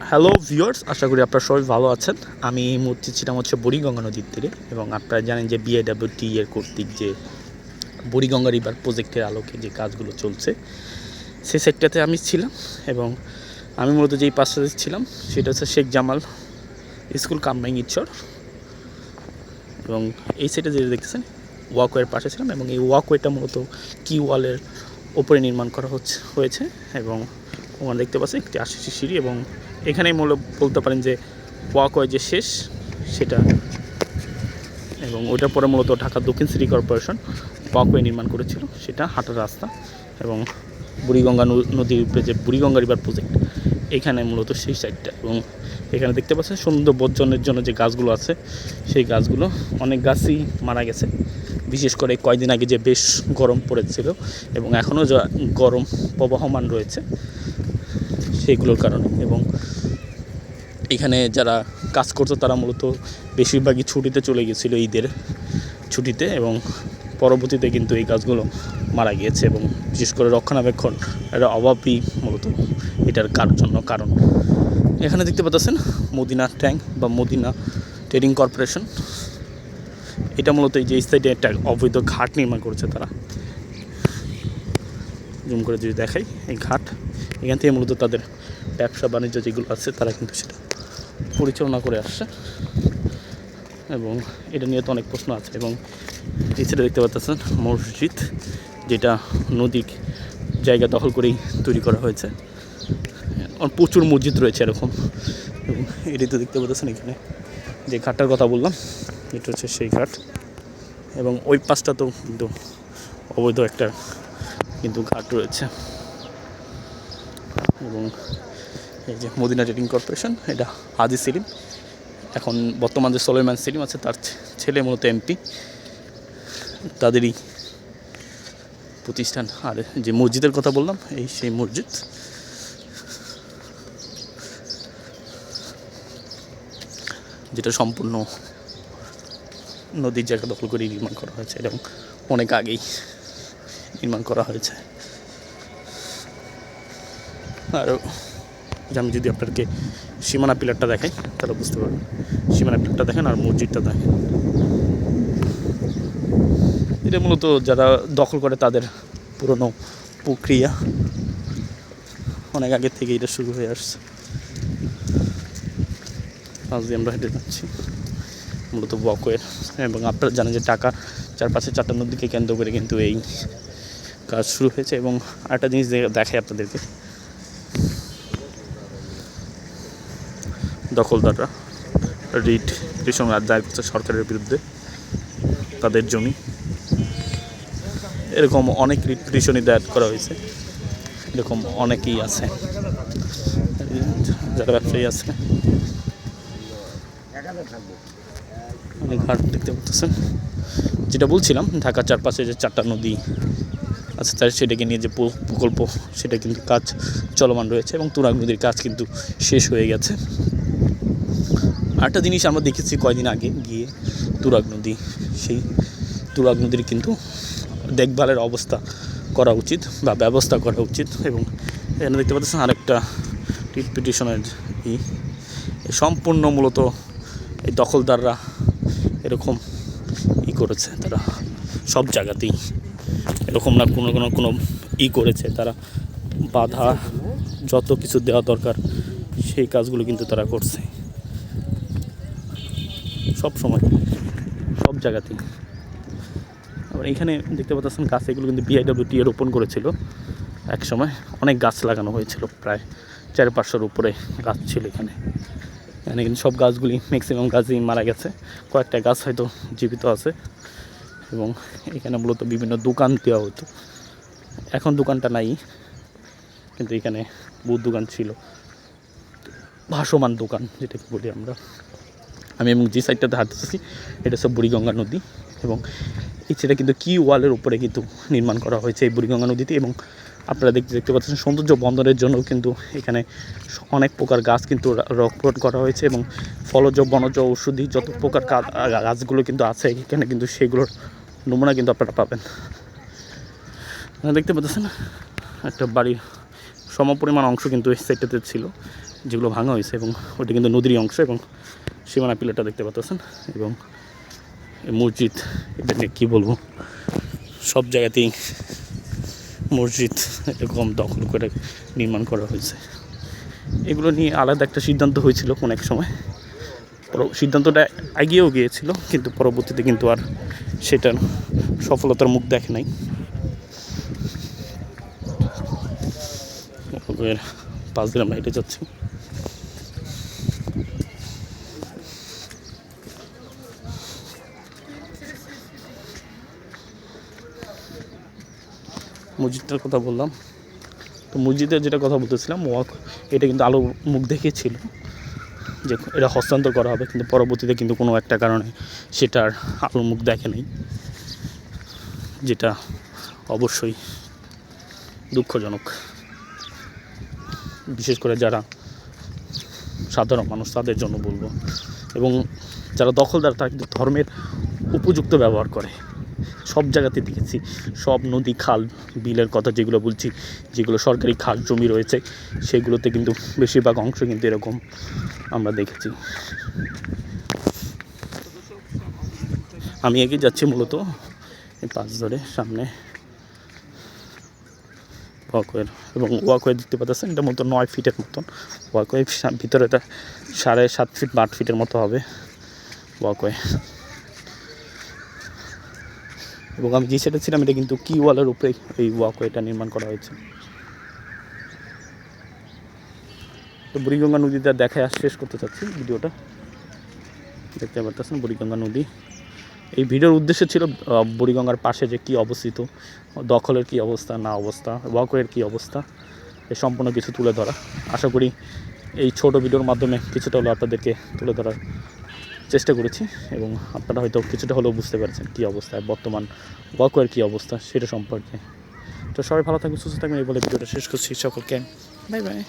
Hello viewers আশা করি আপনারা সবাই ভালো আছেন। আমি এই মুহূর্তে ছিলাম হচ্ছে বুড়িগঙ্গা নদীর তীরে এবং আপনারা জানেন যে বিআইডাব্লিউটি এর কর্তৃক যে বুড়িগঙ্গা রিভার প্রজেক্টের আলোকে যে কাজগুলো চলছে সেই সেক্টরতে আমি ছিলাম এবং আমি মূলত যেই পাশটাতে ছিলাম সেটা হচ্ছে শেখ জামাল স্কুল কামরাং ইচ্ছর। এবং এই সাইডে যেটা দেখতেছেন ওয়াকওয়ের পাশে ছিলাম এবং এই ওয়াকওয়েটা মূলত কি ওয়ালের ওপরে নির্মাণ করা হচ্ছে, হয়েছে এবং ওখানে দেখতে পাচ্ছি একটি আশিসি সিঁড়ি এবং এখানেই মূলত বলতে পারেন যে ওয়াকওয়ে যে শেষ, সেটা। এবং ওইটার পরে মূলত ঢাকা দক্ষিণ সিটি কর্পোরেশন ওয়াকওয়ে নির্মাণ করেছিল, সেটা হাঁটার রাস্তা এবং বুড়িগঙ্গা নদীর উপরে যে বুড়িগঙ্গা রিভার প্রজেক্ট, এখানে মূলত সেই সাইডটা। এবং এখানে দেখতে পাচ্ছেন সুন্দর বর্জনের জন্য যে গাছগুলো আছে, সেই গাছগুলো অনেক গাছই মারা গেছে। বিশেষ করে কয়দিন আগে যে বেশ গরম পড়েছিল এবং এখনও যা গরম প্রবাহমান রয়েছে সেইগুলোর কারণে। এবং এখানে যারা কাজ করতো, তারা মূলত বেশিরভাগই ছুটিতে চলে গেছিল ঈদের ছুটিতে এবং পরবর্তীতে কিন্তু এই গাছগুলো মারা গিয়েছে এবং বিশেষ করে রক্ষণাবেক্ষণ এর অভাবই মূলত এটার কার জন্য কারণ। এখানে দেখতে পাচ্ছেন মদিনা ট্যাঙ্ক বা মদিনা ট্রেডিং কর্পোরেশন। এটা মূলত এই যে সাইডে একটা অবৈধ ঘাট নির্মাণ করেছে তারা। জুম করে যদি দেখাই এই ঘাট, এখান থেকে মূলত তাদের ব্যবসা, বাণিজ্য যেগুলো আছে, তারা কিন্তু সেটা পরিচালনা করে আসছে। এবং এটা নিয়ে তো অনেক প্রশ্ন আছে। এবং সাইডে দেখতে পাচ্ছেন মসজিদ, যেটা নদী জায়গা দখল করেই তৈরি করা হয়েছে। প্রচুর মসজিদ রয়েছে এরকম। এবং এটি তো দেখতে পাচ্ছেন এখানে। যে ঘাটটার কথা বললাম, এটা হচ্ছে সেই ঘাট। এবং ওই পাশটা তো কিন্তু অবৈধ একটা কিন্তু ঘাট রয়েছে। এবং এই যে মদিনা ট্রেডিং কর্পোরেশন, এটা হাজি সেলিম। এখন বর্তমান যে সোলেমান সেলিম আছে, তার ছেলে মূলত এমপি। তাদেরই প্রতিষ্ঠান আর যে মসজিদের কথা বললাম, এই সেই মসজিদ। যেটা সম্পূর্ণ নদীর জায়গা দখল করে নির্মাণ করা হয়েছে এবং অনেক আগেই। নির্মাণ করা হয়েছে। আর আমি যদি আপনাদেরকে সীমানা পিলারটা দেখাই, তাহলে বুঝতে পারবেন। সীমানা পিলারটা দেখেন আর মসজিদটা দেখেন। এটা মূলত যারা দখল করে তাদের পুরনো প্রক্রিয়া। অনেক আগে থেকে এটা শুরু হয়ে আসছে। আজ দিয়ে আমরা হেঁটে যাচ্ছি। মূলত বকওয়ের এবং আপনারা জানেন যে টাকা চারপাশে চারটা নদীকে কেন্দ্র করে কিন্তু এই কাজ শুরু হয়েছে এবং আরেকটা জিনিস দেখাই আপনাদেরকে। দখলদাররা, রিট পিটিশন দায়ের করছে সরকারের বিরুদ্ধে তাদের জমি। এরকম অনেক রিট পিটিশনই দায়ের করা হয়েছে। এরকম অনেকেই আছে। যারা ব্যবসায়ী আছে। অনেক ঘাট দেখতে পাচ্ছেন। যেটা বলছিলাম, ঢাকার চারপাশে যে চারটা নদী আছে তার সেটাকে নিয়ে যে প্রকল্প, সেটা কিন্তু কাজ চলমান রয়েছে এবং তুরাগ নদীর কাজ কিন্তু শেষ হয়ে গেছে। আরেকটা জিনিস আমরা দেখেছি কয়দিন আগে গিয়ে তুরাগ নদী, সেই তুরাগ নদীর কিন্তু দেখভালের অবস্থা করা উচিত বা ব্যবস্থা করা উচিত এবং এখানে দেখতে পাচ্ছেন আরেকটা রিট পিটিশনের ই। সম্পূর্ণ মূলত এই দখলদাররা এরকম ই করেছে, তারা সব জায়গাতেই এরকম না কোনো কোনো কোনো ই করেছে, তারা বাধা যত কিছু দেওয়া দরকার সেই কাজগুলো কিন্তু তারা করছে। সব সময়, সব জায়গাতেই। আবার এখানে দেখতে পাচ্ছেন গাছ, এগুলো কিন্তু বিআইডব্লিউটি রোপণ করেছিল এক সময়। অনেক গাছ লাগানো হয়েছিল, প্রায় চার পাঁচশোর উপরে গাছ ছিল এখানে। এখানে কিন্তু সব গাছগুলি ম্যাক্সিমাম গাছই মারা গেছে। কয়েকটা গাছ হয়তো জীবিত আছে। এবং এখানে মূলত বিভিন্ন দোকান দেওয়া হতো। এখন দোকানটা নাই, কিন্তু এখানে বহুত দোকান ছিল। ভাসমান দোকান, যেটাকে বলি আমরা। আমি এবং যে সাইডটাতে হাঁটতেছি, এটা হচ্ছে বুড়িগঙ্গা নদী এবং এই সেটা কিন্তু কি ওয়ালের উপরে কিন্তু নির্মাণ করা হয়েছে এই বুড়িগঙ্গা নদীতে এবং আপনারা দেখতে দেখতে পাচ্ছেন সৌন্দর্য বন্দরের জন্য কিন্তু এখানে অনেক প্রকার গাছ কিন্তু রোপণ করা হয়েছে এবং ফলজ বনজ ঔষধি যত প্রকার গাছগুলো কিন্তু আছে, এখানে কিন্তু সেগুলোর নমুনা কিন্তু আপনারা পাবেন। দেখতে পাচ্ছেন? একটা বাড়ির সমপরিমাণ অংশ কিন্তু এই সাইডটাতে ছিল, যেগুলো ভাঙা হয়েছে এবং ওটা কিন্তু নদীর অংশ এবং সীমানা পিলারটা দেখতে পাচ্ছেন এবং মসজিদ এটা নিয়ে কী বলব? সব জায়গাতেই মসজিদ এরকম দখল করে নির্মাণ করা হয়েছে। এগুলো নিয়ে আলাদা একটা সিদ্ধান্ত হয়েছিল কোনো এক সময়। সিদ্ধান্তটা এগিয়েও গিয়েছিল, কিন্তু পরবর্তীতে কিন্তু আর সেটার সফলতার মুখ দেখে নাই। পাঁচ দিন আমরা হেঁটে যাচ্ছি। মসজিদটার কথা বললাম। তো মসজিদের যেটা কথা বলতেছিলাম, ওয়াক এটা কিন্তু আলো মুখ দেখেছিল যে এটা হস্তান্তর করা হবে, কিন্তু পরবর্তীতে কিন্তু কোনো একটা কারণে সেটার আলো মুখ দেখে নেই, যেটা অবশ্যই দুঃখজনক। বিশেষ করে যারা সাধারণ মানুষ, তাদের জন্য বলব। এবং যারা দখলদার, তারা কিন্তু ধর্মের উপযুক্ত ব্যবহার করে। সব জায়গাতে দেখেছি। সব নদী, খাল, বিলের কথা যেগুলো বলছি, যেগুলো সরকারি খাল জমি রয়েছে, সেগুলোতে কিন্তু বেশিরভাগ অংশ কিন্তু এরকম আমরা দেখেছি। আমি এগিয়ে যাচ্ছি মূলত পাঁচ ধরে, সামনে ওয়াকওয়ের এবং ওয়াকওয়ে দেখতে পাচ্ছেন, এটা মতো নয় ফিটের মতন। ওয়াকওয়ে ভিতরে এটা সাড়ে সাত ফিট বা আট ফিটের মতো হবে ওয়াকওয়ে এবং আমি যে সেটা ছিলাম, এটা কিন্তু কি ওয়ালের উপরে এই ওয়াকওয়েটা নির্মাণ করা হয়েছে। তো বুড়িগঙ্গা নদীটা দেখায় আর শেষ করতে চাচ্ছি ভিডিওটা। দেখতে পারতেছেন বুড়িগঙ্গা নদী। এই ভিডিওর উদ্দেশ্য ছিল বুড়িগঙ্গার পাশে যে কী অবস্থিত, দখলের কী অবস্থা, না অবস্থা ওয়াকওয়ের কী অবস্থা, এ সম্পূর্ণ কিছু তুলে ধরা। আশা করি এই ছোট ভিডিওর মাধ্যমে কিছুটা হলেও আপনাদেরকে তুলে ধরার চেষ্টা করেছি এবং আপনারা হয়তো কিছুটা হলেও বুঝতে পারছেন কী অবস্থা, বর্তমান ওয়াকওয়ের কী অবস্থা সেটা সম্পর্কে। তো সবাই ভালো থাকবেন, সুস্থ থাকবেন, এই বলে ভিডিওটা শেষ করছি। সকলকে, বাই বাই।